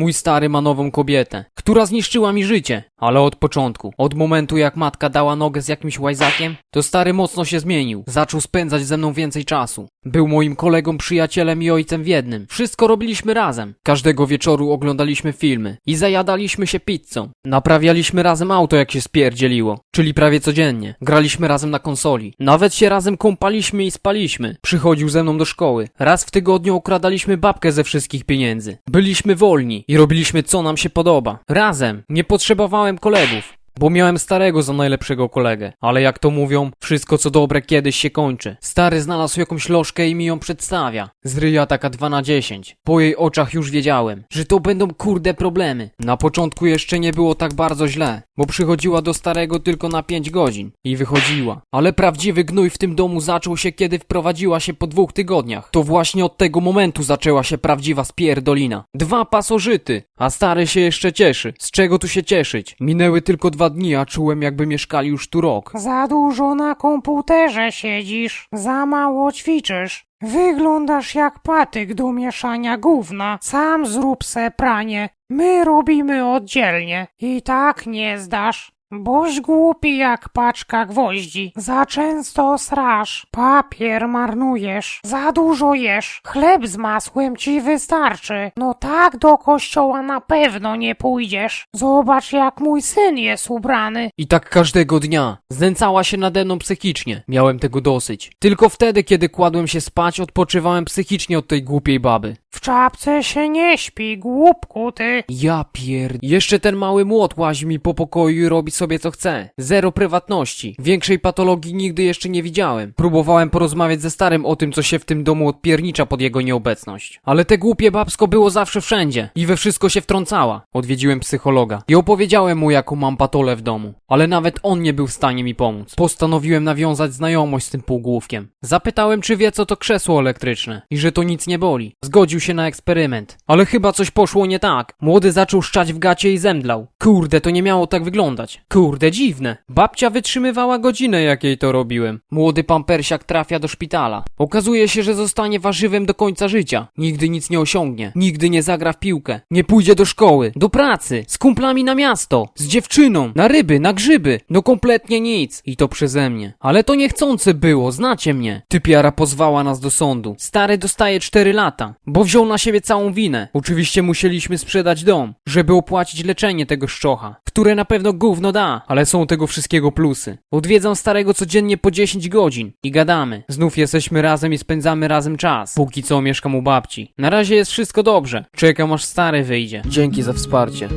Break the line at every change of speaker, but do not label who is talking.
Mój stary ma nową kobietę, która zniszczyła mi życie, ale od początku. Od momentu jak matka dała nogę z jakimś łajzakiem, to stary mocno się zmienił. Zaczął spędzać ze mną więcej czasu. Był moim kolegą, przyjacielem i ojcem w jednym. Wszystko robiliśmy razem. Każdego wieczoru oglądaliśmy filmy i zajadaliśmy się pizzą. Naprawialiśmy razem auto jak się spierdzieliło, czyli prawie codziennie. Graliśmy razem na konsoli. Nawet się razem kąpaliśmy i spaliśmy. Przychodził ze mną do szkoły. Raz w tygodniu okradaliśmy babkę ze wszystkich pieniędzy. Byliśmy wolni i robiliśmy co nam się podoba. Razem. Nie potrzebowałem kolegów. Bo miałem starego za najlepszego kolegę. Ale jak to mówią, wszystko co dobre kiedyś się kończy. Stary znalazł jakąś lożkę i mi ją przedstawia. Z ryja taka 2 na 10. Po jej oczach już wiedziałem, że to będą kurde problemy. Na początku jeszcze nie było tak bardzo źle, bo przychodziła do starego tylko na 5 godzin i wychodziła. Ale prawdziwy gnój w tym domu zaczął się kiedy wprowadziła się po dwóch tygodniach. To właśnie od tego momentu zaczęła się prawdziwa spierdolina. Dwa pasożyty, a stary się jeszcze cieszy. Z czego tu się cieszyć? Minęły tylko dwa dni, a czułem jakby mieszkali już tu rok.
Za dużo na komputerze siedzisz, za mało ćwiczysz. Wyglądasz jak patyk do mieszania gówna. Sam zrób se pranie. My robimy oddzielnie. I tak nie zdasz. Boś głupi jak paczka gwoździ. Za często srasz. Papier marnujesz. Za dużo jesz. Chleb z masłem ci wystarczy. No tak do kościoła na pewno nie pójdziesz. Zobacz jak mój syn jest ubrany.
I tak każdego dnia. Znęcała się nade mną psychicznie. Miałem tego dosyć. Tylko wtedy, kiedy kładłem się spać, odpoczywałem psychicznie od tej głupiej baby.
W czapce się nie śpi, głupku ty.
Ja pierd... Jeszcze ten mały młot łazi mi po pokoju i robi sobie co chce. Zero prywatności. Większej patologii nigdy jeszcze nie widziałem. Próbowałem porozmawiać ze starym o tym, co się w tym domu odpiernicza pod jego nieobecność. Ale te głupie babsko było zawsze wszędzie. I we wszystko się wtrącała. Odwiedziłem psychologa. I opowiedziałem mu, jaką mam patolę w domu. Ale nawet on nie był w stanie mi pomóc. Postanowiłem nawiązać znajomość z tym półgłówkiem. Zapytałem, czy wie, co to krzesło elektryczne. I że to nic nie boli. Zgodził się na eksperyment. Ale chyba coś poszło nie tak. Młody zaczął szczać w gacie i zemdlał. Kurde, to nie miało tak wyglądać. Kurde, dziwne. Babcia wytrzymywała godzinę, jak jej to robiłem. Młody pampersiak trafia do szpitala. Okazuje się, że zostanie warzywem do końca życia. Nigdy nic nie osiągnie. Nigdy nie zagra w piłkę. Nie pójdzie do szkoły, do pracy, z kumplami na miasto, z dziewczyną, na ryby, na grzyby. No kompletnie nic. I to przeze mnie. Ale to niechcące było, znacie mnie. Typiara pozwała nas do sądu. Stary dostaje 4 lata, bo wziął na siebie całą winę. Oczywiście musieliśmy sprzedać dom, żeby opłacić leczenie tego szczocha, które na pewno gówno da, ale są tego wszystkiego plusy. Odwiedzam starego codziennie po 10 godzin i gadamy. Znów jesteśmy razem i spędzamy razem czas. Póki co mieszkam u babci. Na razie jest wszystko dobrze. Czekam aż stary wyjdzie. Dzięki za wsparcie.